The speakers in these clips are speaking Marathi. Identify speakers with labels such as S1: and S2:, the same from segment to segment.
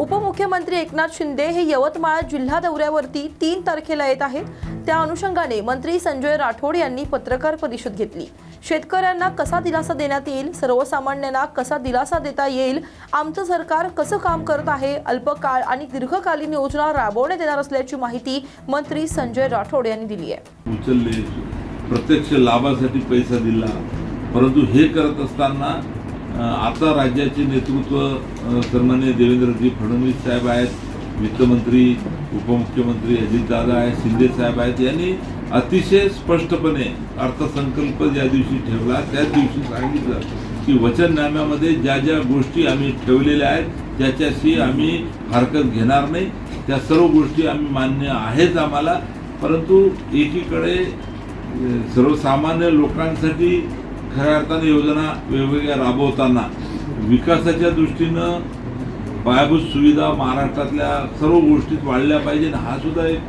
S1: उपमुख्यमंत्री एकनाथ शिंदे हे यवतमाळ जिल्हा दौऱ्यावरती तीन तारखेला येत आहेत. त्या अनुषंगाने मंत्री संजय राठोड यांनी पत्रकार परिषद घेतली. शेतकऱ्यांना कसा दिलासा देण्यात येईल? सर्वसामान्यांना कसा दिलासा देता येईल? आमचं सरकार कसं काम करत आहे? अल्पकाळ आणि दीर्घकालीन योजना राबवण्यात येणार असल्याची माहिती मंत्री संजय राठोड यांनी दिली आहे.
S2: उचलले प्रत्यक्ष लाभासाठी पैसा दिला परंतु हे करत असताना आता राज्याचे नेतृत्व अ, सन्माननीय देवेंद्रजी फडणवीस साहेब आहेत वित्तमंत्री उपमुख्यमंत्री अजितदादा आहेत शिंदे साहेब आहेत यांनी अतिशय स्पष्टपणे अर्थसंकल्प ज्या दिवशी ठेवला त्याच दिवशी सांगितलं की वचननाम्यामध्ये ज्या ज्या गोष्टी आम्ही ठेवलेल्या आहेत त्याच्याशी आम्ही हरकत घेणार नाही. त्या सर्व गोष्टी आम्ही मान्य आहेच आम्हाला परंतु एकीकडे सर्वसामान्य लोकांसाठी खऱ्या अर्थाने योजना वेगवेगळ्या राबवताना विकासाच्या दृष्टीनं पायाभूत सुविधा महाराष्ट्रातल्या सर्व गोष्टीत वाढल्या पाहिजे हा सुद्धा एक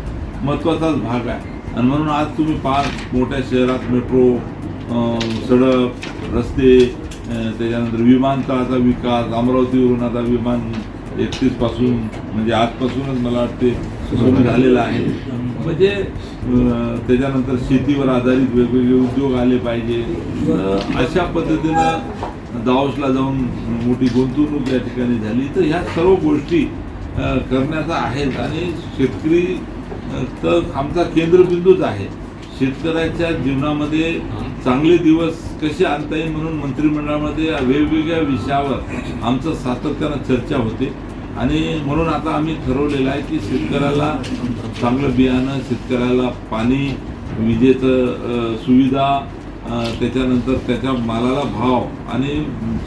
S2: महत्त्वाचाच भाग आहे. आणि म्हणून आज तुम्ही पाच मोठ्या शहरात मेट्रो सडक रस्ते त्याच्यानंतर विमानतळाचा विकास अमरावतीवरून आता विमान एकतीसपासून म्हणजे आजपासूनच मला वाटते सुरू झालेला आहे. म्हणजे त्याच्यानंतर शेतीवर आधारित वेगवेगळे उद्योग आले पाहिजे. तर अशा पद्धतीनं दाओसला जाऊन मोठी गुंतवणूक या ठिकाणी झाली. तर ह्या सर्व गोष्टी करण्याचा आहेत. आणि शेतकरी तर आमचा केंद्रबिंदूच आहे. शेतकऱ्याच्या जीवनामध्ये चांगले दिवस कसे आणता येईल म्हणून मंत्रिमंडळामध्ये वेगवेगळ्या विषयावर आमचं सातत्यानं चर्चा होते. आणि म्हणून आता आम्ही ठरवलेलं आहे की शेतकऱ्याला चांगलं बियाणं शेतकऱ्याला पाणी विजेचं सुविधा त्याच्यानंतर त्याच्या मालाला भाव आणि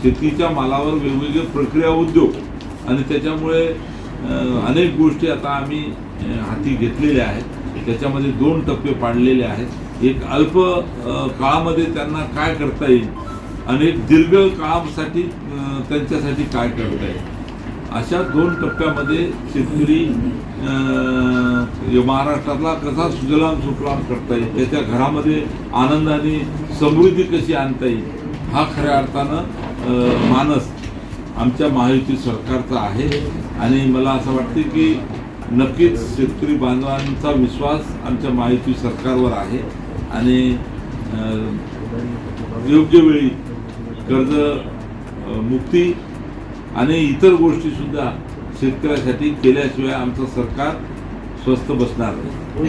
S2: शेतीच्या मालावर वेगवेगळे प्रक्रिया उद्योग. आणि त्याच्यामुळे अनेक गोष्टी आता आम्ही हाती घेतलेल्या आहेत. त्याच्यामध्ये दोन टप्पे पाडलेले आहेत. एक अल्प काळामध्ये त्यांना काय करता येईल? आणि एक दीर्घ काळासाठी त्यांच्यासाठी काय करता येईल? अशा दोन टप्प्यामध्ये शेतकरी महाराष्ट्रातला कसा सुजलाम सुफलाम करता येईल त्याच्या घरामध्ये आनंदाने समृद्धी कशी आणता येईल हा खऱ्या अर्थानं मानस आमच्या महायुती सरकारचा आहे. आणि मला असं वाटते की नक्कीच शेतकरी बांधवांचा विश्वास आमच्या महायुती सरकारवर आहे. आणि योग्य वेळी कर्ज मुक्ती आणि इतर गोष्टी सुद्धा शेतकऱ्यासाठी केल्याशिवाय आमचं सरकार स्वस्त बसणार नाही.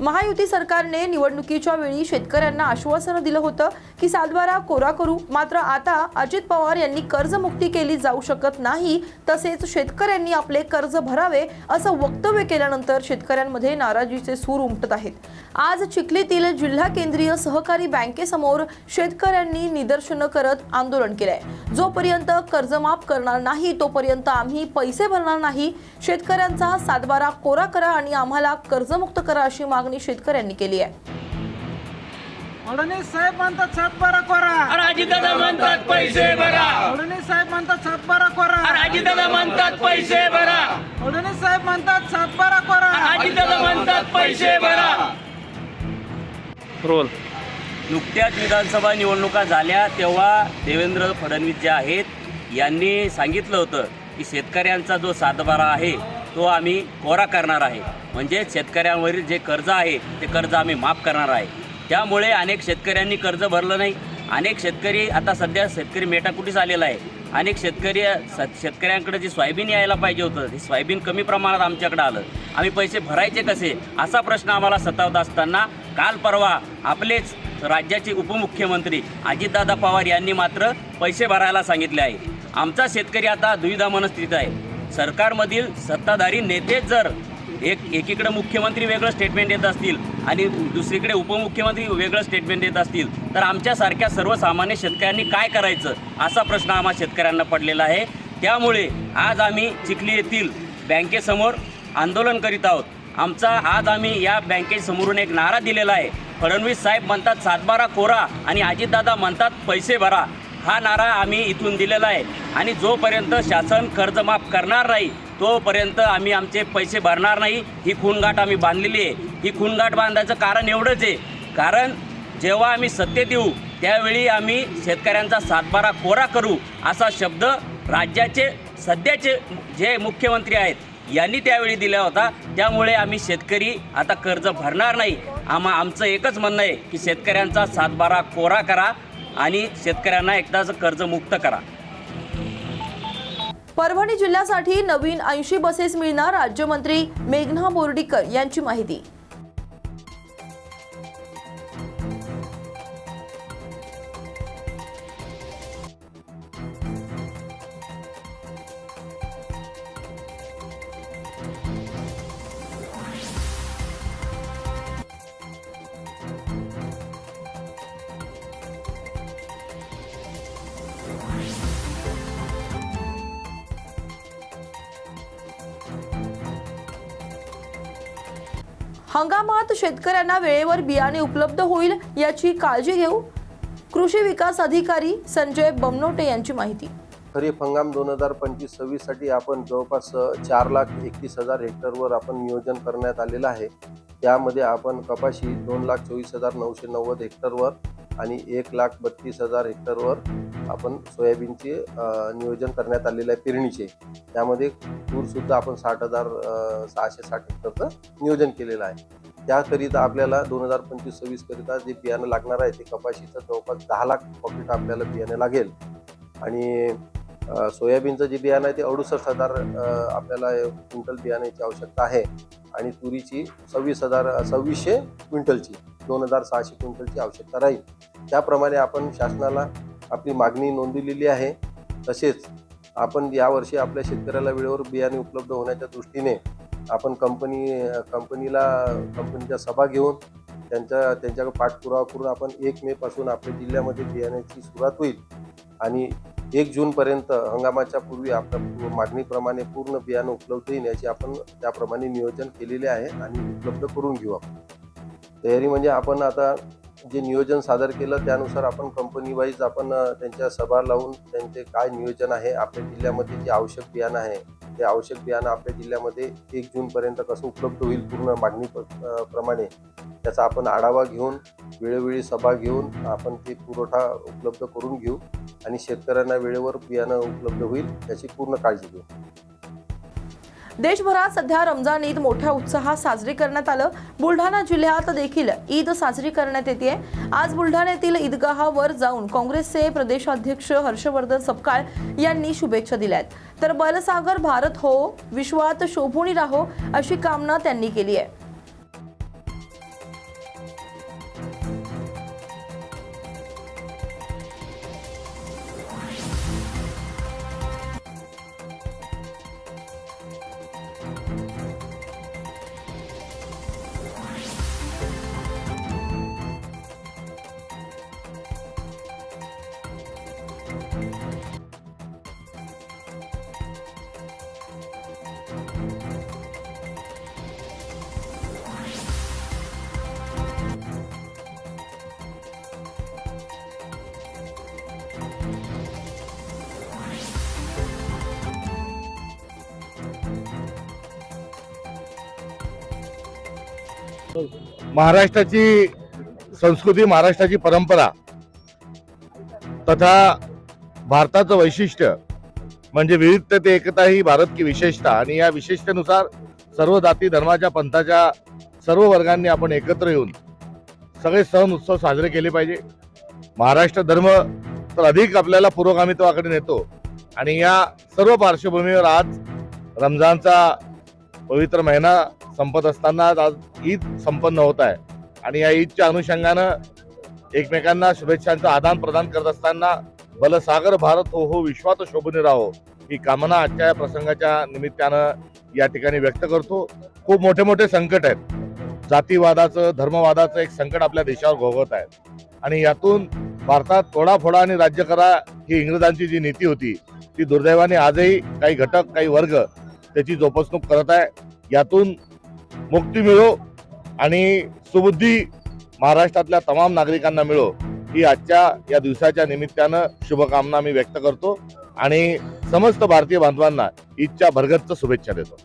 S1: महायुती सरकारने निवडणुकीच्या वेळी शेतकऱ्यांना आश्वासनं दिलं होतं की सातबारा कोरा करू. मात्र आता अजित पवार यांनी कर्जमुक्ती केली जाऊ शकत नाही. तसेच शेतकऱ्यांनी आपले कर्ज भरावे असं वक्तव्य केल्यानंतर शेतकऱ्यांमध्ये नाराजीचे सूर उमटत आहेत. आज चिखलीतील जिल्हा केंद्रीय सहकारी बँकेसमोर शेतकऱ्यांनी निदर्शनं करत आंदोलन केलंय. जोपर्यंत कर्जमाफ करणार नाही तोपर्यंत आम्ही पैसे भरणार नाही. शेतकऱ्यांचा सातबारा कोरा करा आणि आम्हाला कर्जमुक्त करा अशी मागणी शेतकऱ्यांनी केली आहे.
S3: फडणवीस साहेब म्हणतात सातबारा कोरा.
S4: अरे अजितदादा म्हणतात पैसे भरा.
S3: फडणवीस साहेब म्हणतात सातबारा कोरा.
S4: अरे अजितदादा म्हणतात पैसे भरा.
S3: फडणवीस साहेब म्हणतात सातबारा कोरा.
S4: अरे अजितदादा म्हणतात पैसे भरा.
S5: रोल.
S6: नुकत्याच विधानसभा निवडणुका झाल्या तेव्हा देवेंद्र फडणवीस जे आहेत यांनी सांगितलं होतं की शेतकऱ्यांचा जो सातबारा आहे तो आम्ही कोरा करणार आहे. म्हणजे शेतकऱ्यांवरील जे कर्ज आहे ते कर्ज आम्ही माफ करणार आहे. त्यामुळे अनेक शेतकऱ्यांनी कर्ज भरलं नाही. अनेक शेतकरी आता सध्या शेतकरी मेटाकुटीस आलेला आहे. अनेक शेतकरी स शेतकऱ्यांकडे जे सोयाबीन यायला पाहिजे होतं ते सोयाबीन कमी प्रमाणात आमच्याकडे आलं. आम्ही पैसे भरायचे कसे? असा प्रश्न आम्हाला सतावत असताना काल परवा आपलेच राज्याचे उपमुख्यमंत्री अजितदादा पवार यांनी मात्र पैसे भरायला सांगितले आहे. आमचा शेतकरी आता दुविधा मनस्थितीत आहे. सरकारमधील सत्ताधारी नेतेच जर एक एकीकडे मुख्यमंत्री वेगळं स्टेटमेंट देत असतील आणि दुसरीकडे उपमुख्यमंत्री वेगळं स्टेटमेंट देत असतील तर आमच्यासारख्या सर्वसामान्य शेतकऱ्यांनी काय करायचं असा प्रश्न आम्हा शेतकऱ्यांना पडलेला आहे. त्यामुळे आज आम्ही चिखली येथील बँकेसमोर आंदोलन करीत आहोत. आमचा आज आम्ही या बँकेसमोरून एक नारा दिलेला आहे. फडणवीस साहेब म्हणतात सातबारा कोरा आणि अजितदादा म्हणतात पैसे भरा. हा नारा आम्ही इथून दिलेला आहे. आणि जोपर्यंत शासन कर्जमाफ करणार नाही तोपर्यंत आम्ही आमचे पैसे भरणार नाही. ही खूनगाठ आम्ही बांधलेली आहे. ही खूनगाठ बांधायचं कारण एवढंच आहे. कारण जेव्हा आम्ही सत्तेत येऊ त्यावेळी आम्ही शेतकऱ्यांचा सातबारा कोरा करू असा शब्द राज्याचे सध्याचे जे मुख्यमंत्री आहेत यांनी त्यावेळी दिला होता. त्यामुळे आम्ही शेतकरी आता कर्ज भरणार नाही. आम्हा आमचं एकच म्हणणं आहे की शेतकऱ्यांचा सातबारा कोरा करा आणि शेतकऱ्यांना एकदाच कर्जमुक्त करा.
S1: परभणी जिल्ह्यासाठी नवीन ऐंशी बसेस मिळणार राज्यमंत्री मेघना बोर्डीकर यांची माहिती. हंगामात शेतकऱ्यांना वेळेवर बियाणे उपलब्ध होईल याची काळजी घेऊ कृषी विकास अधिकारी संजय बमनोटे यांची माहिती.
S5: खरीप हंगाम दोन हजार पंचवीस सव्वीससाठी आपण जवळपास चार लाख एकतीस हजार हेक्टरवर आपण नियोजन करण्यात आलेलं आहे. त्यामध्ये आपण कपाशी दोन लाख चोवीस हजार नऊशे नव्वद हेक्टरवर आणि एक लाख बत्तीस हजार हेक्टरवर आपण सोयाबीनचे नियोजन करण्यात आलेलं आहे पेरणीचे. त्यामध्ये तूरसुद्धा आपण साठ हजार सहाशे साठ हेक्टरचं नियोजन केलेलं आहे. त्याकरिता आपल्याला दोन हजार पंचवीस सव्वीसकरिता जे बियाणं लागणार आहे ते कपाशीचं जवळपास दहा लाख पॉकेट आपल्याला बियाणं लागेल. आणि सोयाबीनचं जे बियाणं आहे ते अडुसष्ट हजार आपल्याला क्विंटल बियाण्याची आवश्यकता आहे. आणि तुरीची सव्वीस हजार सव्वीसशे क्विंटलची दोन हजार सहाशे क्विंटलची आवश्यकता राहील. त्याप्रमाणे आपण शासनाला आपली मागणी नोंदवलेली आहे. तसेच आपण यावर्षी आपल्या शेतकऱ्याला वेळेवर बियाणे उपलब्ध होण्याच्या दृष्टीने आपण कंपनी कंपनीला कंपनीच्या सभा घेऊन त्यांच्या त्यांच्याकडे पाठपुरावा करून आपण एक मेपासून आपल्या जिल्ह्यामध्ये बियाण्याची सुरुवात होईल. आणि एक जूनपर्यंत हंगामाच्या पूर्वी आपल्या मागणीप्रमाणे पूर्ण बियाणं उपलब्ध होईल याची आपण त्याप्रमाणे नियोजन केलेले आहे आणि उपलब्ध करून घेऊ आपण. तयारी म्हणजे आपण आता जे नियोजन सादर केलं त्यानुसार आपण कंपनी वाईज आपण त्यांच्या सभा लावून त्यांचे काय नियोजन आहे आपल्या जिल्ह्यामध्ये जे आवश्यक बियाणं आहे ते आवश्यक बियाणं आपल्या जिल्ह्यामध्ये एक जूनपर्यंत कसं उपलब्ध होईल पूर्ण मागणी प्रमाणे त्याचा आपण आढावा घेऊन वेळोवेळी सभा घेऊन आपण ते पुरवठा उपलब्ध करून घेऊ आणि शेतकऱ्यांना वेळेवर बियाणं उपलब्ध होईल याची पूर्ण काळजी घेऊ.
S1: देशभरात सध्या रमजान ईद मोठ्या उत्साहात साजरी करण्यात आलं. बुलढाणा जिल्ह्यात देखील ईद साजरी करण्यात येते आज बुलढाण्यातील ईदगाहावर जाऊन काँग्रेसचे प्रदेशाध्यक्ष हर्षवर्धन सपकाळ यांनी शुभेच्छा दिल्या आहेत तर बलसागर भारत हो विश्वात शोभूनी राहो अशी कामना त्यांनी केली आहे.
S7: महाराष्ट्राची संस्कृती महाराष्ट्राची परंपरा तथा भारताचं वैशिष्ट्य म्हणजे विविधतेत एकता ही भारत की विशेषता. आणि या विशेषतेनुसार सर्व जाती धर्माच्या पंथाच्या सर्व वर्गांनी आपण एकत्र येऊन सगळे सण उत्सव साजरे केले पाहिजे. महाराष्ट्र धर्म तर अधिक आपल्याला पुरोगामित्वाकडे नेतो. आणि या सर्व पार्श्वभूमीवर आज रमजानचा पवित्र महिना संपत असताना आज ईद संपन्न होत आहे. आणि या ईदच्या अनुषंगानं एकमेकांना शुभेच्छांचं आदान प्रदान करत असताना बलसागर भारत हो हो विश्वात शोभून राहो ही कामना आजच्या या प्रसंगाच्या निमित्तानं या ठिकाणी व्यक्त करतो. खूप मोठे मोठे संकट आहेत. जातीवादाचं धर्मवादाचं एक संकट आपल्या देशावर घोगवत आहे. आणि यातून भारतात तोडाफोडा आणि राज्य करा ही इंग्रजांची जी नीती होती ती दुर्दैवाने आजही काही घटक काही वर्ग त्याची जोपासणूक करत आहे. यातून मुक्ती मिळो आणि सुबुद्धी महाराष्ट्रातल्या तमाम नागरिकांना मिळो ही आजच्या या दिवसाच्या निमित्तानं शुभकामना मी व्यक्त करतो आणि समस्त भारतीय बांधवांना ईदच्या भरगच्च शुभेच्छा देतो.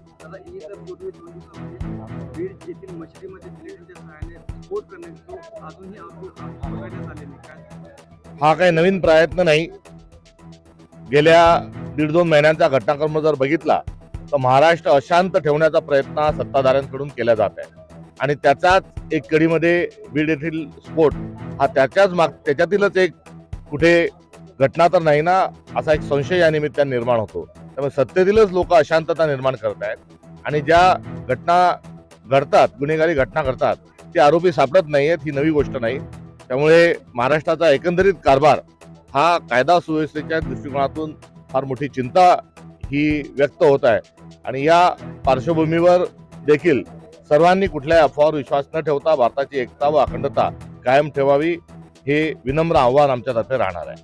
S8: काय?
S7: हा काही नवीन प्रयत्न नाही. गेल्या दीड दोन महिन्यांचा घटनाक्रम जर बघितला महाराष्ट्र अशांत ठेवण्याचा प्रयत्न हा सत्ताधाऱ्यांकडून केला जात आहे. आणि त्याचाच एक कडीमध्ये बीड येथील स्फोट हा त्याच्याच माग त्याच्यातीलच एक कुठे घटना तर नाही ना असा एक संशय या निमित्ताने निर्माण होतो. त्यामुळे सत्तेतीलच लोक अशांतता निर्माण करत आहेत. आणि ज्या घटना घडतात गुन्हेगारी घटना घडतात ते आरोपी सापडत नाही आहेत ही नवी गोष्ट नाही. त्यामुळे महाराष्ट्राचा एकंदरीत कारभार हा कायदा सुव्यवस्थेच्या दृष्टिकोनातून फार मोठी चिंता ही व्यक्त होत आहे. आणि या पार्श्वभूमीवर देखील सर्वांनी कुठल्याही अफवावर विश्वास न ठेवता भारताची एकता व अखंडता कायम ठेवावी हे विनम्र आव्हान आमच्यातर्फे राहणार आहे.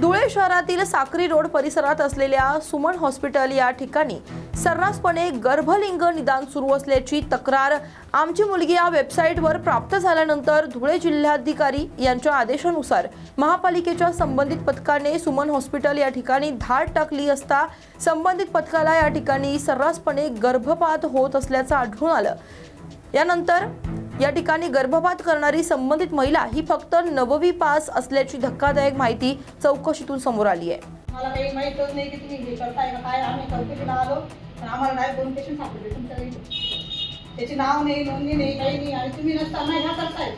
S1: धुळे शहरातील साक्री रोड परिसरात असलेल्या सुमन हॉस्पिटल या ठिकाणी सर्रासपणे गर्भलिंग निदान सुरू असल्याची तक्रार आमची मुलगी या वेबसाईटवर प्राप्त झाल्यानंतर धुळे जिल्हाधिकारी यांच्या आदेशानुसार महापालिकेच्या संबंधित पथकाने सुमन हॉस्पिटल या ठिकाणी धाड टाकली असता संबंधित पथकाला या ठिकाणी सर्रासपणे गर्भपात होत असल्याचं आढळून आलं. यानंतर या ठिकाणी गर्भपात करणारी संबंधित महिला ही फक्त नववी पास असल्याची धक्कादायक माहिती चौकशीतून समोर आली आहे.
S9: मला काही माहीतच नाही की तुम्ही हे करताय का काय. आम्ही चौकशीला आलो. पण आम्हाला नाही दोन पेशंट सापडले. तुमच्या त्याचे नाव नाही नोंदणी नाही काही नाही. आणि तुम्ही नसताना ह्या करताय.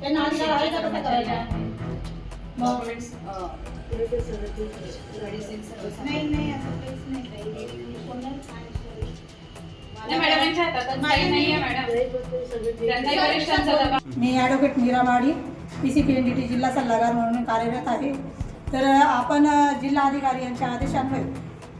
S9: त्यांना अधिकार आहे का तसं करायचा? मग नाही नाही असं काहीच नाही. काही
S10: मी advocate Meera Madi P C P N D T जिल्हा सल्लागार म्हणून कार्यरत आहे. तर आपण जिल्हा जिल्हाधिकारी यांच्या आदेशान्वये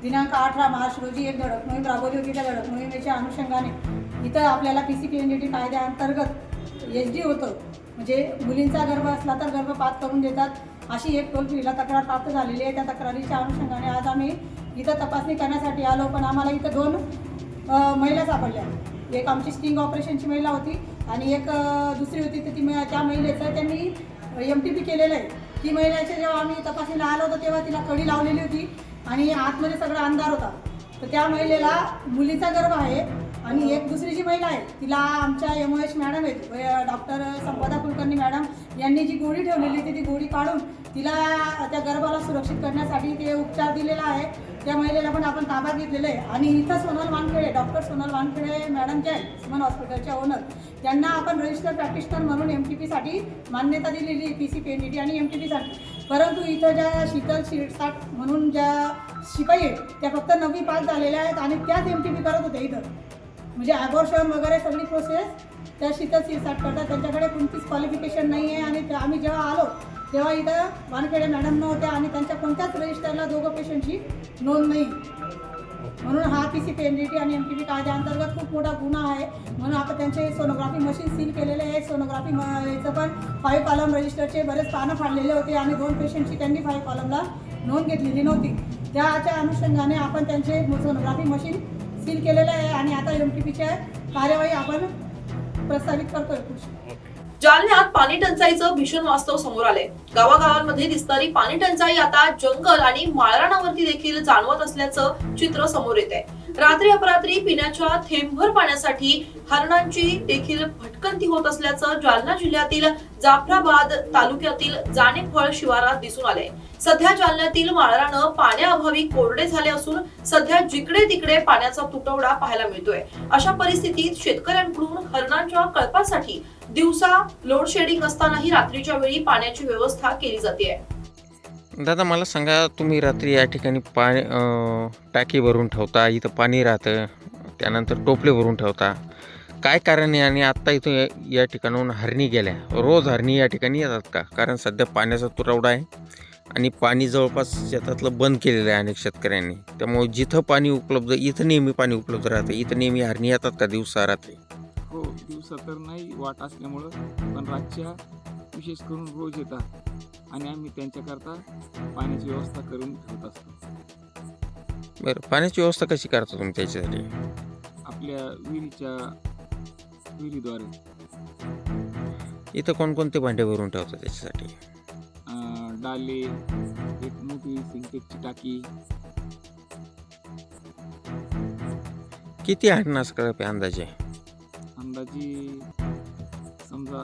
S10: दिनांक अठरा मार्च रोजी एक धडक मोहीम राबवली होती. त्या धडक मोहिमेच्या अनुषंगाने इथं आपल्याला P C P N D T कायद्याअंतर्गत एच डी होतं. म्हणजे मुलींचा गर्भ असला तर गर्भपात करून देतात. अशी एक टोल फ्रीला तक्रार प्राप्त झालेली आहे. त्या तक्रारीच्या अनुषंगाने आज आम्ही इथं तपासणी करण्यासाठी आलो. पण आम्हाला इथं दोन महिला सापडल्या. एक आमची स्टिंग ऑपरेशनची महिला होती आणि एक दुसरी होती तर ती त्या महिलेचं त्यांनी एम टी पी केलेलं आहे. ती महिलेच्या जेव्हा आम्ही तपासणीला आलो होतो तेव्हा तिला कडी लावलेली होती आणि आतमध्ये सगळा अंधार होता. तर त्या महिलेला मुलीचा गर्भ आहे आणि एक दुसरी जी महिला आहे तिला आमच्या एम ओ एस मॅडम आहेत डॉक्टर संपदा कुलकर्णी मॅडम यांनी जी गोळी ठेवलेली होती ती गोळी काढून तिला त्या गर्भाला सुरक्षित करण्यासाठी ते उपचार दिलेला आहे. त्या महिलेला पण आपण ताबा घेतलेलं आहे. आणि इथं सोनल वानखेडे डॉक्टर सोनल वानखेडे मॅडम जे आहेत सुमन हॉस्पिटलच्या ओनर त्यांना आपण रजिस्टर प्रॅक्टिशनर म्हणून एम टी पीसाठी मान्यता दिलेली P C P N D T आणि एम टी पीसाठी परंतु इथं ज्या शीतल शिरसाट म्हणून ज्या शिपाई आहेत त्या फक्त नववी पास झालेल्या आहेत आणि त्याच एम टी पी करत होत्या इथं. म्हणजे ॲबॉर्शन वगैरे सगळी प्रोसेस त्या शीतल शिरसाट करतात. त्यांच्याकडे कोणतीच क्वालिफिकेशन नाही आहे आणि त्या- आम्ही जेव्हा आलो तेव्हा इथं वानखेडे मॅडम नव्हत्या आणि त्यांच्या कोणत्याच रजिस्टरला दोघं पेशंटची नोंद नाही. म्हणून हा P C P N D T आणि एम टी पी कायद्याअंतर्गत खूप मोठा गुन्हा आहे. म्हणून आपण त्यांचे सोनोग्राफी मशीन सील केलेले आहे सोनोग्राफी म याचं पण फाईव्ह कॉलम रजिस्टरचे बरेच पानं फाडलेले होते आणि दोन पेशंटची त्यांनी फाईव्ह कॉलमला नोंद घेतलेली नव्हती. त्याच्या अनुषंगाने आपण त्यांचे सोनोग्राफी मशीन सील केलेलं आहे आणि आता एम टी पीच्या कार्यवाही आपण प्रस्तावित करतोय
S1: जालन्यात पाणी टंचाईचं भीषण वास्तव समोर आलंय. गावागावांमध्ये दिसणारी पाणी टंचाई आता जंगल आणि माळरानावरती देखील जाणवत असल्याचं चित्र समोर येत आहे रात्री अपरात्री पिण्याच्या थेंबभर पाण्यासाठी हरणांची देखील भटकंती होत असल्याचं जालना जिल्ह्यातील जाफराबाद तालुक्यातील जाणेफळ शिवारात दिसून आलंय. सध्या जालन्यातील माळरानं पाण्याअभावी कोरडे झाले असून सध्या जिकडे तिकडे पाण्याचा तुटवडा पाहायला मिळतोय. अशा परिस्थितीत शेतकऱ्यांकडून हरणांच्या कळपासाठी दिवसा लोड शेडिंग असतानाही रात्रीच्या वेळी पाण्याची व्यवस्था केली जाते.
S11: दादा मला सांगा तुम्ही रात्री या ठिकाणी पाणी टाकी भरून ठेवता इथं पाणी राहतं त्यानंतर टोपले भरून ठेवता. काय कारण आहे आणि आत्ता इथं या- ठिकाणाहून हरणी गेल्या? रोज हरणी या ठिकाणी येतात का? कारण सध्या पाण्याचा तुरवडा आहे आणि पाणी जवळपास शेतातलं बंद केलेलं आहे अनेक शेतकऱ्यांनी. त्यामुळे जिथं पाणी उपलब्ध इथं नेहमी पाणी उपलब्ध राहतं इथं नेहमी हरणी येतात का दिवसा रात्री?
S8: हो दिवसा तर नाही वाट असल्यामुळं पण रातच्या विशेष करून रोज येतात. आणि आम्ही त्यांच्याकरता पाण्याची व्यवस्था करून ठेवत असतो.
S11: बरं पाण्याची व्यवस्था कशी करता तुम्ही त्याच्यासाठी?
S8: आपल्या विहिरीच्या विहिरीद्वारे.
S11: इथं कोणकोणते भांडे भरून ठेवता त्याच्यासाठी?
S8: अं, डाले एक मोठी सिंटेक्सची टाकी.
S11: किती हरणं असं अंदाजे?
S8: अंदाजे समजा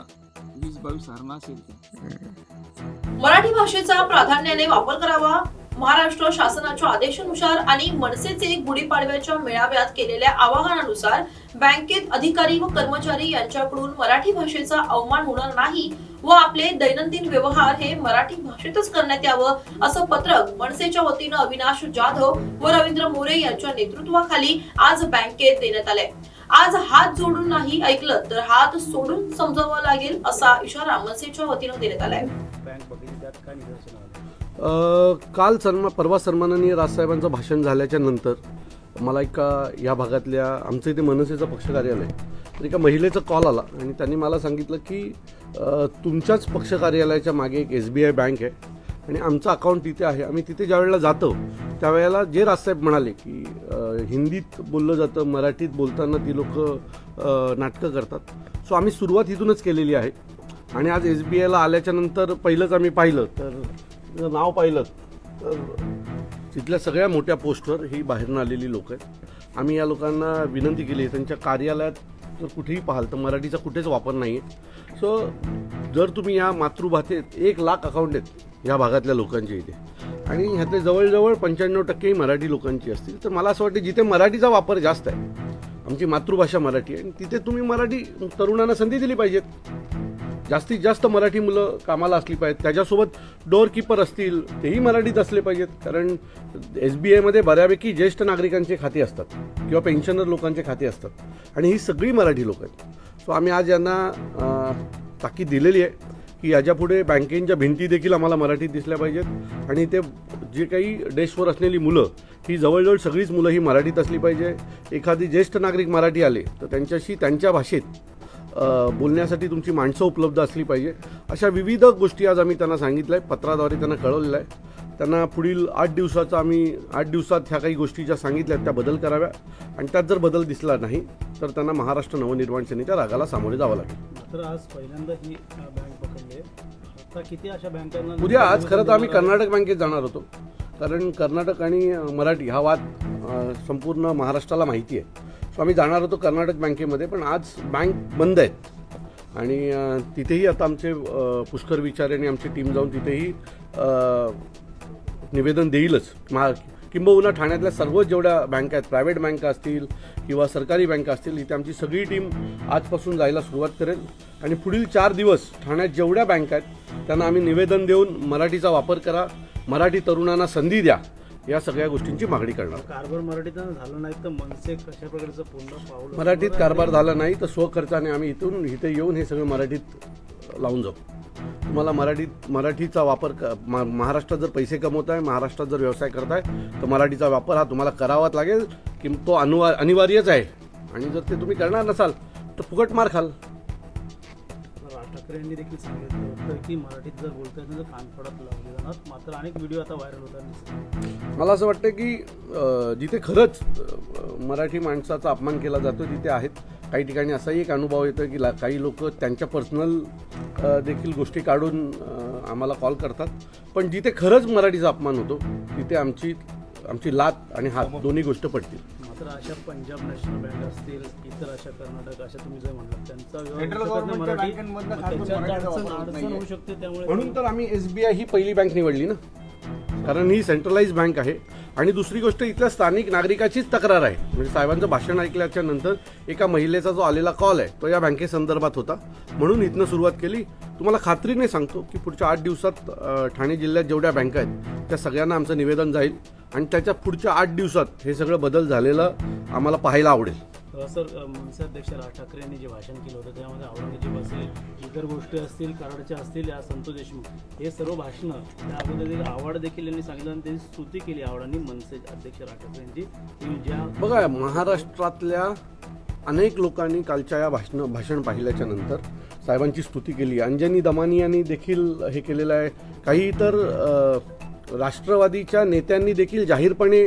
S8: वीस बावीस हरणं असेल
S1: मराठी भाषेचा प्राधान्याने वापर करावा. महाराष्ट्र शासनाच्या आदेशानुसार आणि मनसेचे गुढीपाडव्याच्या मेळाव्यात केलेल्या आवाहनानुसार बँकेत अधिकारी व कर्मचारी यांच्याकडून मराठी भाषेचा अवमान होणार नाही व आपले दैनंदिन व्यवहार हे मराठी भाषेतच करण्यात यावं असं पत्रक मनसेच्या वतीनं अविनाश जाधव व रवींद्र मोरे यांच्या नेतृत्वाखाली आज बँकेत देण्यात आलंय. आज हात जोडून नाही ऐकलं तर हात सोडून समजावं लागेल असा इशारा मनसेच्या वतीनं देण्यात आलाय.
S12: काल सन्मा परवा सन्माननीय राजसाहेबांचं भाषण झाल्याच्यानंतर मला एका या भागातल्या आमचं इथे मनसेचं पक्ष कार्यालय तर एका महिलेचा कॉल आला आणि त्यांनी मला सांगितलं की तुमच्याच पक्ष कार्यालयाच्या मागे एक एस बी आय बँक आहे. आणि आमचं अकाउंट तिथे आहे. आम्ही तिथे ज्या वेळेला जातो त्यावेळेला जे राजसाहेब म्हणाले की हिंदीत बोललं जातं मराठीत बोलताना ती लोक नाटकं करतात. सो आम्ही सुरुवात इथूनच केलेली आहे. आणि आज एस बी आयला आल्याच्यानंतर पहिलंच आम्ही पाहिलं तर नाव पाहिलं तर तिथल्या सगळ्या मोठ्या पोस्टवर ही बाहेरून आलेली लोक आहेत. आम्ही या लोकांना विनंती केली त्यांच्या कार्यालयात जर कुठेही पाहाल तर मराठीचा कुठेच वापर नाही आहे सो जर तुम्ही या मातृभाषेत एक लाख अकाउंट आहेत या भागातल्या लोकांचे इथे आणि ह्यातले जवळजवळ पंच्याण्णव टक्के मराठी लोकांची असतील तर मला असं वाटतं जिथे मराठीचा वापर जास्त आहे आमची मातृभाषा मराठी आहे आणि तिथे तुम्ही मराठी तरुणांना संधी दिली पाहिजेत. जास्तीत जास्त मराठी मुलं कामाला असली पाहिजेत त्याच्यासोबत डोअरकीपर असतील तेही मराठीत असले पाहिजेत कारण एस बी आयमध्ये बऱ्यापैकी ज्येष्ठ नागरिकांचे खाते असतात किंवा पेन्शनर लोकांचे खाते असतात आणि ही सगळी मराठी लोक आहेत. सो आम्ही आज यांना ताकीद दिलेली आहे की याच्यापुढे बँकेच्या भिंती देखील आम्हाला मराठीत दिसल्या पाहिजेत. आणि ते जे काही डेस्कवर असलेली मुलं ही जवळजवळ सगळीच मुलं ही मराठीत असली पाहिजे. एखादी ज्येष्ठ नागरिक मराठी आले तर त्यांच्याशी त्यांच्या भाषेत बोलण्यासाठी तुमची माणसं उपलब्ध असली पाहिजे. अशा विविध गोष्टी आज आम्ही त्यांना सांगितलं आहे पत्राद्वारे त्यांना कळवलेलं आहे. त्यांना पुढील आठ दिवसाचं आम्ही आठ दिवसात ह्या काही गोष्टी ज्या सांगितल्या त्या बदल कराव्या. आणि त्यात जर बदल दिसला नाही तर त्यांना महाराष्ट्र नवनिर्माण सेनेच्या रागाला सामोरे जावं लागेल.
S4: तर आज पहिल्यांदा ही बँक पकडली आता किती अशा बँकांना
S12: उद्या आज खरं तर आम्ही कर्नाटक बँकेत जाणार होतो. कारण कर्नाटक आणि मराठी हा वाद संपूर्ण महाराष्ट्राला माहिती आहे. सो आम्ही जाणार होतो कर्नाटक बँकेमध्ये पण आज बँक बंद आहेत. आणि तिथेही आता आमचे पुष्कर विचारे आणि आमची टीम जाऊन तिथेही निवेदन देईलच. मा किंबहुना ठाण्यातल्या सर्व जेवढ्या बँका आहेत प्रायव्हेट बँका असतील किंवा सरकारी बँका असतील इथे आमची सगळी टीम आजपासून जायला सुरुवात करेल. आणि पुढील चार दिवस ठाण्यात जेवढ्या बँका आहेत त्यांना आम्ही निवेदन देऊन मराठीचा वापर करा मराठी तरुणांना संधी द्या या सगळ्या गोष्टींची मागणी करणार.
S4: कारभार मराठीतनं झालं नाही तर मनसे कशा प्रकारचं पूर्ण पाऊल
S12: मराठीत कारभार झाला नाही तर स्वखर्चाने आम्ही इथून इथे येऊन हे सगळं मराठीत लावून जाऊ. तुम्हाला मराठीत मराठीचा वापर क मा- महाराष्ट्रात जर पैसे कमवत आहे महाराष्ट्रात जर व्यवसाय करताय तर मराठीचा वापर हा तुम्हाला करावाच लागेल की तो अनुवा अनिवार्यच आहे. आणि जर ते तुम्ही करणार नसाल तर फुकट मार खाल.
S4: राज ठाकरे यांनी देखील सांगितलं होतं की मराठीत जर बोलता येत नाही तर कानफडत लावले जाणार. मात्र अनेक व्हिडिओ आता व्हायरल होतात
S12: मला असं वाटतं की जिथे खरंच मराठी माणसाचा अपमान केला जातो तिथे आहेत काही ठिकाणी असाही एक अनुभव येतो की ला- काही लोक त्यांच्या पर्सनल देखील गोष्टी काढून आम्हाला कॉल करतात. पण जिथे खरंच मराठीचा अपमान होतो तिथे आमची आमची लात आणि हात दोन्ही गोष्ट पडतील.
S4: मात्र अशा पंजाब नॅशनल बँक असतील इतर अशा कर्नाटक अशा तुम्ही जे म्हणलात त्यांचा व्यवहार होऊ शकत मराठी अडचण होऊ त्यामुळे
S12: म्हणून तर आम्ही एस बी आय ही पहिली बँक निवडली ना. कारण ही सेंट्रलाइज बँक आहे. आणि दुसरी गोष्ट इथल्या स्थानिक नागरिकाचीच तक्रार आहे. म्हणजे साहेबांचं भाषण ऐकल्याच्या नंतर एका महिलेचा जो आलेला कॉल आहे तो या बँकेसंदर्भात होता. म्हणून इथनं सुरुवात केली. तुम्हाला खात्रीने सांगतो की पुढच्या आठ दिवसात ठाणे जिल्ह्यात जेवढ्या बँका आहेत त्या सगळ्यांना आमचं निवेदन जाईल. आणि त्याच्या पुढच्या आठ दिवसात हे सगळं बदल झालेलं आम्हाला पाहायला आवडेल.
S4: सर मनसे अध्यक्ष राज ठाकरे यांनी जे भाषण केलं होतं त्यामध्ये औरंगजेब असेल इतर गोष्टी असतील कराडच्या असतील या संतोष देशमुख हे सर्व भाषणं त्या अगोदर आवड देखील यांनी सांगितलं आणि त्यांनी स्तुती केली आवडांनी मनसे अध्यक्ष राज ठाकरे यांची. ज्या
S12: बघा महाराष्ट्रातल्या अनेक लोकांनी कालच्या या भाषण भाषण पाहिल्याच्या नंतर साहेबांची स्तुती केली. अंजनी दमानी यांनी देखील हे केलेलं आहे. काही इतर राष्ट्रवादीच्या नेत्यांनी देखील जाहीरपणे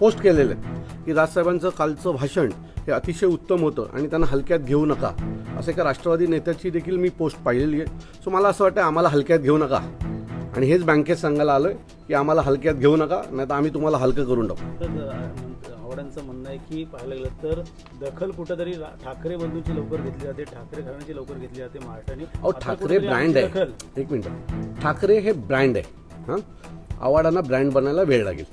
S12: पोस्ट केलेलं आहे की राजसाहेबांचं कालचं भाषण हे अतिशय उत्तम होतं आणि त्यांना हलक्यात घेऊ नका. असं एका राष्ट्रवादी नेत्याची देखील मी पोस्ट पाहिलेली आहे. सो मला असं वाटतं आम्हाला हलक्यात घेऊ नका. आणि हेच बँकेत सांगायला आलं की आम्हाला हलक्यात घेऊ नका नाही तर आम्ही तुम्हाला हलकं करून टाकू.
S4: आवडांचं म्हणणं आहे की पाहायला गेलं तर दखल कुठंतरी ठाकरे बंधूंची लवकर घेतली जाते ठाकरे घराण्याची लवकर घेतली जाते महाराष्ट्राने.
S12: अहो ठाकरे ब्रँड आहे. एक मिनिट. ठाकरे हे ब्रँड आहे. हां? आवाडांना ब्रँड बनायला वेळ लागेल.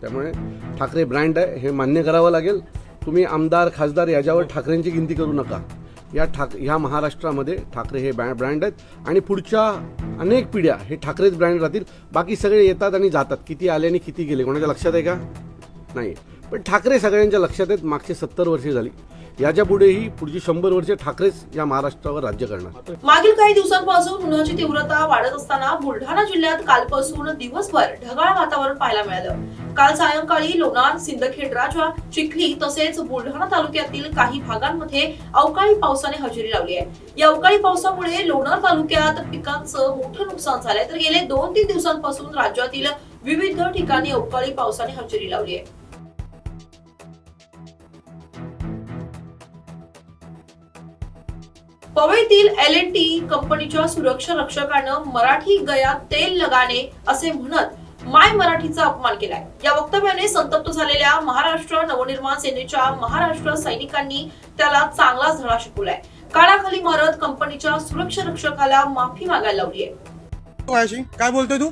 S12: त्यामुळे ठाकरे ब्रँड आहे हे मान्य करावं लागेल. तुम्ही आमदार खासदार याच्यावर ठाकरेंची गिनती करू नका. या ठाक ह्या महाराष्ट्रामध्ये ठाकरे हे ब्रँड ब्रँड आहेत आणि पुढच्या अनेक पिढ्या हे ठाकरेच ब्रँड राहतील. बाकी सगळे येतात आणि जातात. किती आले आणि किती गेले? कोणाच्या लक्षात आहे का? नाही. पण ठाकरे सगळ्यांच्या लक्षात आहेत. मागचे सत्तर वर्षे झाली. याच्या पुढेही पुढची शंभर वर्षे ठाकरेच या महाराष्ट्रावर राज्य करणार.
S1: मागील काही दिवसांपासून उन्हाची तीव्रता वाढत असताना बुलढाणा जिल्ह्यात कालपासून दिवसभर ढगाळ वातावरण पाहायला मिळालं. काल सायंकाळी लोणार सिंदखेड राजा चिखली तसेच बुलढाणा तालुक्यातील काही भागांमध्ये अवकाळी पावसाने हजेरी लावली आहे. या अवकाळी पावसामुळे लोणार तालुक्यात पिकांचं मोठं नुकसान झालंय. तर गेले दोन तीन दिवसांपासून राज्यातील विविध ठिकाणी अवकाळी पावसाने हजेरी लावली आहे. पवईतील एल एन टी कंपनीच्या सुरक्षा रक्षकानं मराठी गया तेल लगाने असे म्हणत माय मराठीचा अपमान केलाय. या वक्तव्याने संतप्त झालेल्या महाराष्ट्र नवनिर्माण सेनेच्या महाराष्ट्र सैनिकांनी त्याला चांगलाच धडा शिकवलाय. काळाखाली मारत कंपनीच्या सुरक्षा रक्षकाला माफी मागायला लावली आहे
S3: काय बोलतोय तू?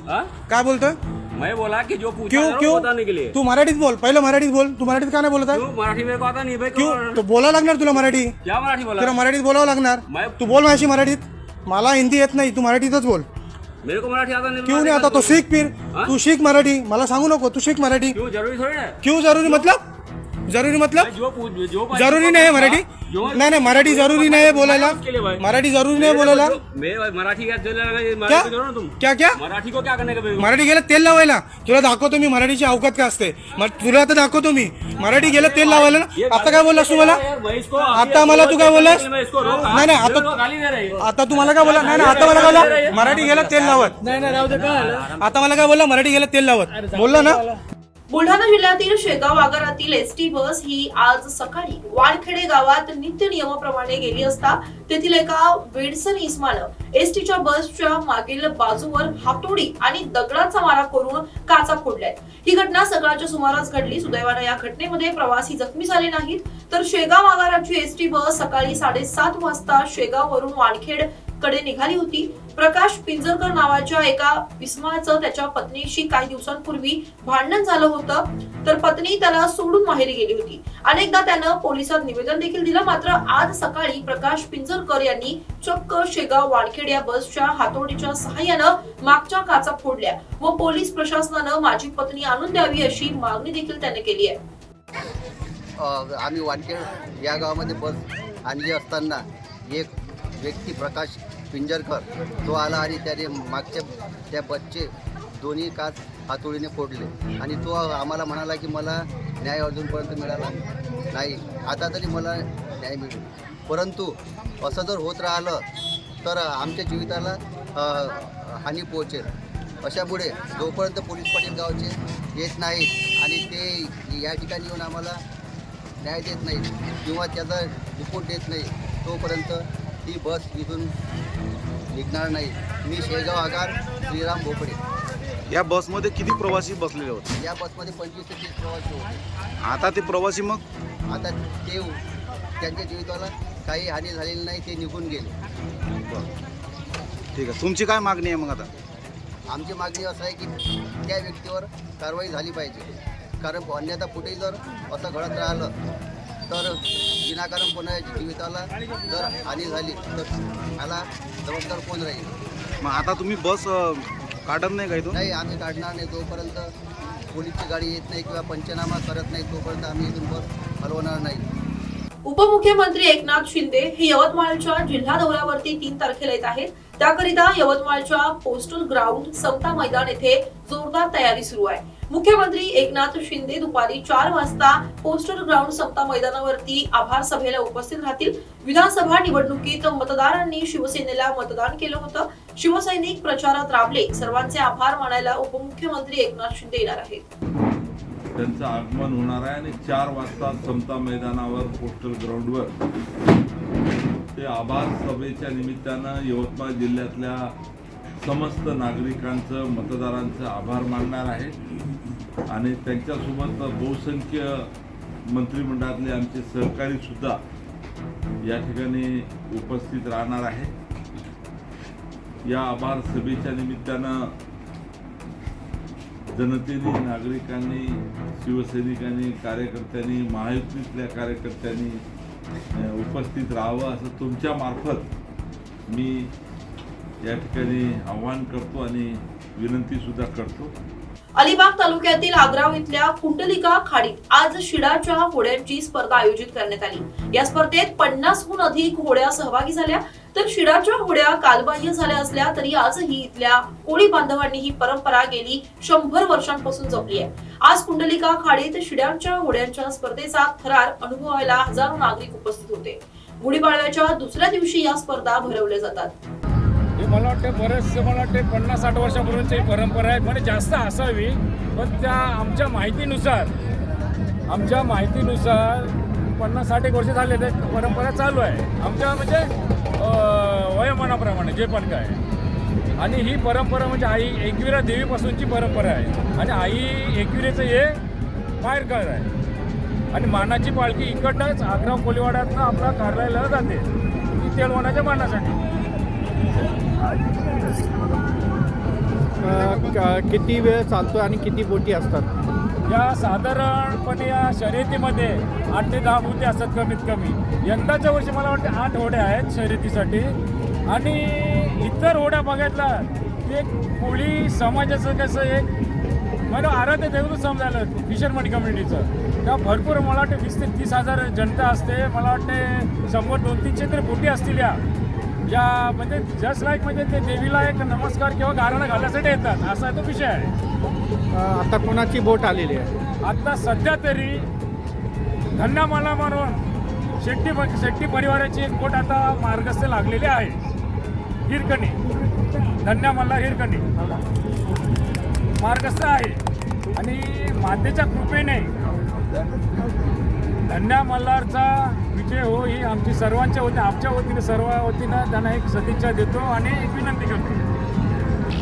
S3: काय बोलतोय?
S6: मैं बोला कि जो पूछा
S3: क्यों क्यों?
S6: बताने के लिए।
S3: तू मराठीत बोल पहिलं मराठीत बोल तू मराठीत का नाही बोलत आहे?
S6: क्यों? मराठी मेरे को आता नहीं भाई
S3: क्यों? तो बोलावं लागणार तुला मराठी?
S6: क्या मराठी बोला?
S3: तुला मराठीत बोलावं लागणार?
S6: मैं
S3: तू बोल माझ्याशी मराठीत. मला हिंदी येत नाही तू मराठीतच बोल.
S6: मेरे को मराठी आता नहीं
S3: क्यों नहीं आता? तो सीख फिर? तू सीख मराठी. मला सांगू नको तू सीख मराठी.
S6: क्यों? जरूरी थोड़ी ना
S3: क्यों जरूरी? मतलब? जरूरी मतलब?
S6: जो पूछ जो भाई-
S3: जरूरी नाही आहे मराठी. नाही नाही मराठी जरूरी नाही आहे बोलायला। मराठी जरूरी नाही बोलायला.
S6: को जो- मैं भाई मराठी क्या मराठी को जोड़ो ना तुम.
S3: क्या क्या?
S6: मराठी को क्या करने का भाई?
S3: मराठी गेलं तेल लावायला. तुला दाखवतो मी मराठीची अवकात काय असते. मग तुला आता दाखवतो मी. मराठी गेलं तेल लावायला ना. आता काय बोललास तू मला? आता मला तू काय बोललास? नाही नाही
S6: को
S3: आता
S6: गाली दे रही है.
S3: आता तुम्हाला काय बोला नाही आता मला काय बोला मराठी गेलं तेल लावत. नाही नाही आता मला काय बोलला? मराठी गेलं तेल लावत. बोलला ना?
S1: बुलढाणा जिल्ह्यातील शेगाव आगारातील एस टी बस ही आज सकाळी वाळखेडे गावात नित्य नियमाप्रमाणे गेली असता तेथील एका वेडसन इस्मानं एस टीच्या बसच्या मागील बाजूवर हातोडी आणि दगडाचा मारा करून काचा फोडल्यात ही घटना सकाळच्या सुमारास घडली. सुदैवानं या घटनेमध्ये प्रवासी जखमी झाले नाहीत. तर शेगाव आगाराची एस टी बस सकाळी साडेसात वाजता शेगाव वरून वानखेड कडे निघाली होती. प्रकाश पिंजरकर नावाच्या एका इस्माचं त्याच्या पत्नीशी काही दिवसांपूर्वी भांडण झालं होतं. तर पत्नी त्याला सोडून माहेरी गेली होती. अनेकदा त्यानं पोलिसात निवेदन देखील दिलं. मात्र आज सकाळी प्रकाश पिंजरकर यांनी चक्क शेगाव वानखेड या बसच्या हातोडीच्या सहाय्यानं मागच्या काचा फोडल्या व पोलीस प्रशासनानं माझी पत्नी आणून द्यावी अशी मागणी देखील त्याने केली आहे.
S13: आम्ही वानखेड या गावामध्ये बस आणली असताना एक व्यक्ती प्रकाश पिंजरकर तो आला आणि त्याने मागच्या त्या बच्चे दोन्ही काच हातोडीने फोडले. आणि तो आम्हाला म्हणाला की मला न्याय अजूनपर्यंत मिळाला नाही. आता तरी मला न्याय मिळेल. परंतु असं जर होत राहिलं तर आमच्या जीविताला हानी पोहोचेल. अशामुळे जोपर्यंत पोलीस पाटील गावचे येत नाहीत आणि ते या ठिकाणी येऊन आम्हाला न्याय देत नाहीत किंवा त्याचा रिपोर्ट देत नाही तोपर्यंत ती बस इथून निघणार नाही. मी शेगाव आगार श्रीराम भोपडे
S14: या बसमध्ये किती प्रवासी बसलेले होते?
S13: या बसमध्ये पंचवीस ते तीस प्रवासी होते.
S14: आता ते प्रवासी मग?
S13: आता ते त्यांच्या जीविताला काही हानी झालेली नाही ते निघून गेले.
S14: ठीक आहे. तुमची काय मागणी आहे मग आता?
S13: आमची मागणी असं आहे की त्या व्यक्तीवर कारवाई झाली पाहिजे. कारण अन्यथा पुढे जर असं घडत राहिलं तर विनाकारण कोणाच्या जीविताला जर हानी झाली तर त्याला जबाबदार कोण राहील?
S14: मग आता तुम्ही बस अं, काढत नाही का इथून?
S13: नाही आम्ही काढणार नाही जोपर्यंत पोलीसची गाडी येत नाही किंवा पंचनामा करत नाही तोपर्यंत आम्ही इथून बस हलवणार नाही.
S1: उपमुख्यमंत्री एकनाथ शिंदे हे यवतमाळच्या जिल्हा दौऱ्यावरती तीन तारखेला येत आहेत. त्याकरिता यवतमाळच्या पोस्टल ग्राउंड समता मैदान येथे जोरदार तयारी सुरू आहे. मुख्यमंत्री एकनाथ शिंदे दुपारी चार वाजता पोस्टल ग्राउंड समता मैदानावरती आभार सभेला उपस्थित राहतील. विधानसभा निवडणुकीत मतदारांनी शिवसेनेला मतदान केलं होतं. शिवसैनिक प्रचारात राबले. सर्वांचे आभार मानायला उपमुख्यमंत्री एकनाथ शिंदे येणार आहेत.
S2: त्यांचं आगमन होणार आहे आणि चार वाजता समता मैदानावर पोस्टल ग्राउंडवर. ते आभार सभेच्या निमित्तानं यवतमाळ जिल्ह्यातल्या समस्त नागरिकांचं मतदारांचं आभार मानणार आहे आणि त्यांच्यासोबत बहुसंख्य मंत्रिमंडळातले आमचे सहकारी सुद्धा या ठिकाणी उपस्थित राहणार आहे. या आभार सभेच्या निमित्तानं जनतेने नागरिकांनी शिवसैनिकांनी कार्यकर्त्यांनी महायुतीतल्या कार्यकर्त्यांनी उपस्थित राहावं असं तुमच्या मार्फत मी या ठिकाणी आव्हान करतो आणि विनंतीसुद्धा करतो.
S1: अलिबाग तालुक्यातील आग्राव इथल्या कुंडलिका खाडीत आज शिडाच्या होड्यांची स्पर्धा आयोजित करण्यात आली. या स्पर्धेत पन्नासहून अधिक होड्या सहभागी झाल्या. तर शिडाच्या होड्या कालबाह्य झाल्या असल्या तरी आजही इथल्या कोळी बांधवांनी ही परंपरा गेली शंभर वर्षांपासून जपली आहे. आज कुंडलिका खाडीत शिड्यांच्या होड्यांच्या स्पर्धेचा थरार अनुभवायला हजारो नागरिक उपस्थित होते. गुढीपाडव्याच्या दुसऱ्या दिवशी या स्पर्धा भरवल्या जातात.
S4: हे मला वाटतं बरेचसे मला वाटते पन्नास साठ वर्षापूर्वीची परंपरा आहे. म्हणजे जास्त असावी पण त्या आमच्या माहितीनुसार आमच्या माहितीनुसार पन्नास साठ एक वर्ष झाले ते परंपरा चालू आहे. आमच्या म्हणजे वयोमानाप्रमाणे जे पण काय. आणि ही परंपरा म्हणजे आई एकविरा देवीपासूनची परंपरा आहे. आणि आई एकविरेचं हे माहेरघर आहे. आणि मानाची पालखी इकडनंच आग्रा कोलिवाड्यातनं आपला कार्यालयाला जाते. ती तेलवणाच्या मानासाठी.
S15: किती वेळ चालतो आणि किती बोटी असतात?
S4: या साधारणपणे या शर्यतीमध्ये आठ ते दहा बोटी असतात कमीत कमी. यंदाच्या वर्षी मला वाटतं आठ होड्या आहेत शर्यतीसाठी. आणि इतर होड्या बघितल्या ते एक कोळी समाजाचं कसं एक मला आराध्य देवच समजायला फिशरमन कम्युनिटीचं त्या भरपूर मला वाटतं वीस ते तीस हजार जनता असते. मला वाटते शंभर दोन तीनशे तरी बोटी असतील या. या म्हणजे जस्ट लाईक म्हणजे ते देवीला एक नमस्कार किंवा गारणं घालण्यासाठी येतात. असा तो विषय आहे.
S15: आता कोणाची बोट आलेली आहे?
S4: आता सध्या तरी धन्यामाला म्हणून शेट्टी शेट्टी परिवाराची एक बोट आता मार्गस्थ लागलेली आहे. हिरकणी. धन्यामाला हिरकणी. मार्गस्थ आहे. आणि मातेच्या कृपेने धन्या मल्हारचा विजय हो ही आमची सर्वांच्या वतीने आमच्या वतीने सर्व वतीनं त्यांना एक सदिच्छा देतो आणि एक विनंती करतो.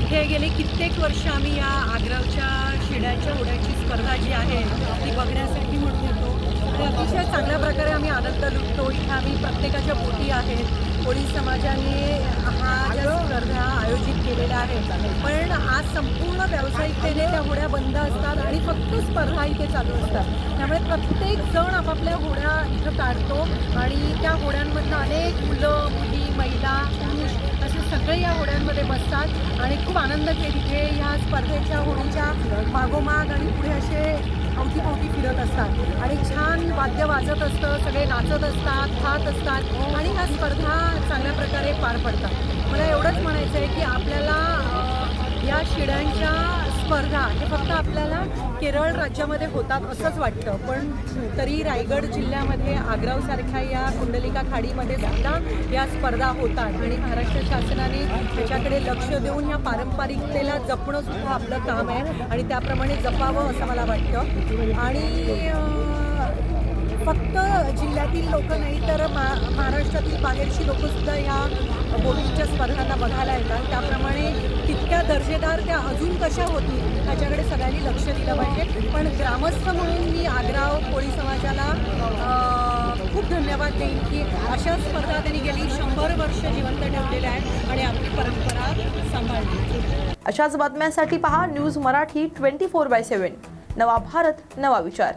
S16: हे गेले कित्येक वर्ष आम्ही या आग्रावच्या शिड्याच्या उड्याची स्पर्धा जी आहे ती बघण्यासाठी म्हणून येतो. आणि अतिशय चांगल्या प्रकारे आम्ही आनंद लुटतो. इथे आम्ही प्रत्येकाच्या बोटी आहेत. कोळी समाजाने हा ज्या स्पर्धा आयोजित केलेल्या आहेत पण आज संपूर्ण व्यावसायिकतेने त्या होड्या बंद असतात आणि फक्त स्पर्धा इथे चालू असतात. त्यामुळे प्रत्येक जण आपापल्या होड्या इथं काढतो आणि त्या होड्यांमधनं अनेक मुलं मुली महिला पुरुष असे सगळे या होड्यांमध्ये बसतात आणि खूप आनंद केली तिथे ह्या स्पर्धेच्या होडीच्या मागोमाग आणि पुढे असे अवतीभोवती फिरत असतात. आणि छान वाद्य वाजत असतं सगळे नाचत असतात खात असतात आणि ह्या स्पर्धा चांगल्या प्रकारे पार पडतात. मला एवढंच म्हणायचं आहे की आपल्याला या शिड्यांच्या स्पर्धा हे फक्त आपल्याला केरळ राज्यामध्ये होतात असंच वाटतं. पण तरी रायगड जिल्ह्यामध्ये आग्रावसारख्या या कुंडलिका खाडीमध्ये सुद्धा या स्पर्धा होतात. आणि महाराष्ट्र शासनाने त्याच्याकडे लक्ष देऊन या पारंपरिकतेला जपणं सुद्धा आपलं काम आहे. आणि त्याप्रमाणे जपावं असं मला वाटतं. आणि फक्त जिल्ह्यातील लोक नाही तर मा महाराष्ट्रातील बाहेरची लोकंसुद्धा ह्या बोटींच्या स्पर्धांना बघायला येतात. त्याप्रमाणे तितक्या दर्जेदार त्या अजून कशा होतील त्याच्याकडे सगळ्यांनी लक्ष दिलं पाहिजे. पण ग्रामस्थ म्हणून मी आग्राव कोळी समाजाला खूप धन्यवाद देईन की अशा स्पर्धा त्यांनी गेली शंभर वर्ष जिवंत ठेवलेल्या आहेत आणि आपली परंपरा सांभाळली.
S1: अशाच बातम्यांसाठी पहा news Marathi twenty four by seven नवा भारत नवा विचार.